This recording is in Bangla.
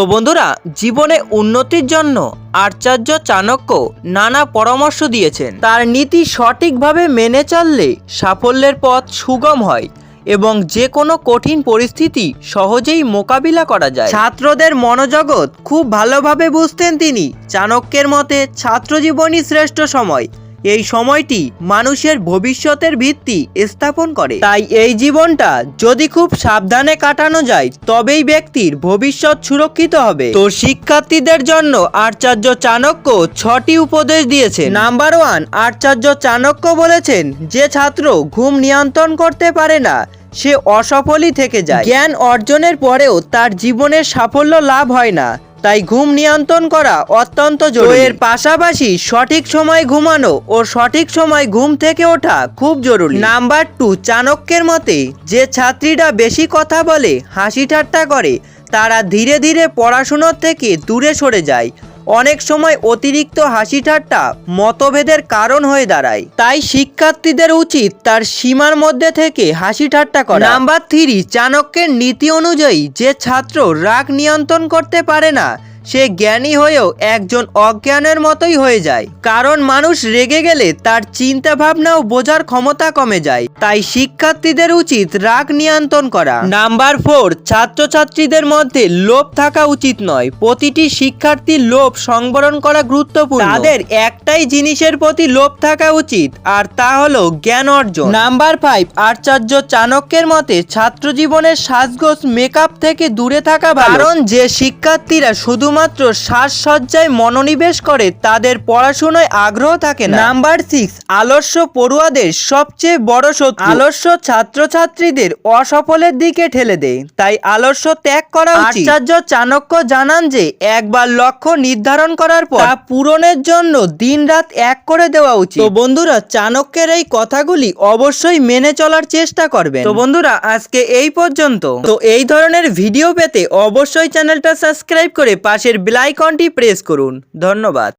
তো বন্ধুরা, জীবনে উন্নতির জন্য আচার্য চাণক্য নানা পরামর্শ দিয়েছেন। তার নীতি সঠিকভাবে মেনে চললে সাফল্যের পথ সুগম হয় এবং যে কোনো কঠিন পরিস্থিতি সহজেই মোকাবিলা করা যায়। ছাত্রদের মনোজগৎ খুব ভালোভাবে বুঝতেন তিনি। চাণক্যের মতে ছাত্রজীবনই শ্রেষ্ঠ সময়। এই সময়টি মানুষের ভবিষ্যতের ভিত্তি স্থাপন করে। তাই এই জীবনটা যদি খুব সাবধানে কাটানো যায়, তবেই ব্যক্তির ভবিষ্যৎ সুরক্ষিত হবে। তো শিক্ষার্থীদের জন্য আচার্য চাণক্য ছটি উপদেশ দিয়েছে নাম্বার ওয়ান, আচার্য চাণক্য বলেছেন, যে ছাত্র ঘুম নিয়ন্ত্রণ করতে পারে না, সে অসফলই থেকে যায়। জ্ঞান অর্জনের পরেও তার জীবনের সাফল্য লাভ হয় না। তাই ঘুম নিয়ন্ত্রণ করা অত্যন্ত জরুরি। এর পাশাপাশি সঠিক সময় ঘুমানো ও সঠিক সময় ঘুম থেকে ওঠা খুব জরুরি। নাম্বার টু চাণক্যের মতে যে ছাত্রীরা বেশি কথা বলে হাসি ঠাট্টা করে তারা ধীরে ধীরে পড়াশুনোর থেকে দূরে সরে যায়। অনেক সময় অতিরিক্ত হাসি ঠাট্টা মতভেদের কারণ হয়ে দাঁড়ায়। তাই শিক্ষার্থীদের উচিত তার সীমার মধ্যে থেকে হাসি ঠাট্টা করা। নাম্বার থ্রি, চাণক্যের নীতি অনুযায়ী যে ছাত্র রাগ নিয়ন্ত্রণ করতে পারে না সে জ্ঞানী হয়েও একজন অজ্ঞানের মতোই হয়ে যায়। কারণ মানুষ রেগে গেলে তার চিন্তা ভাবনা ও বোঝার ক্ষমতা কমে যায়। তাই শিক্ষার্থীদের উচিত রাগ নিয়ন্ত্রণ করা। নাম্বার ফোর, ছাত্রছাত্রীদের মধ্যে লোভ থাকা উচিত নয়। প্রতিটি শিক্ষার্থীর লোভ সংবরণ করা গুরুত্বপূর্ণ। তাদের একটাই জিনিসের প্রতি লোভ থাকা উচিত, আর তা হলো জ্ঞান অর্জন। নাম্বার ফাইভ, আচার্য চাণক্যের মতে ছাত্র জীবনের সাজগোজ মেকআপ থেকে দূরে থাকা কারণ যে শিক্ষার্থীরা শুধুমাত্র সাজসজ্জায় মনোনিবেশ করে তাদের পড়াশোনায় আগ্রহ থাকে না। নাম্বার সিক্স আলস্য পড়ুয়াদের সবচেয়ে বড় শত্রু। আলস্য ছাত্রছাত্রীদের অসফলের দিকে ঠেলে দেয়। তাই আলস্য ত্যাগ করা আচার্য চাণক্য জানান যে একবার লক্ষ্য নির্ধারণ করার পর তা পূরণের জন্য দিনরাত এক করে দেওয়া উচিত। তো বন্ধুরা চাণক্যের এই কথাগুলি অবশ্যই মেনে চলার চেষ্টা করবেন। তো বন্ধুরা আজকে এই পর্যন্ত। তো এই ধরনের ভিডিও পেতে অবশ্যই চ্যানেলটা সাবস্ক্রাইব করে পাশের বেলাইকনটি প্রেস করুন। ধন্যবাদ।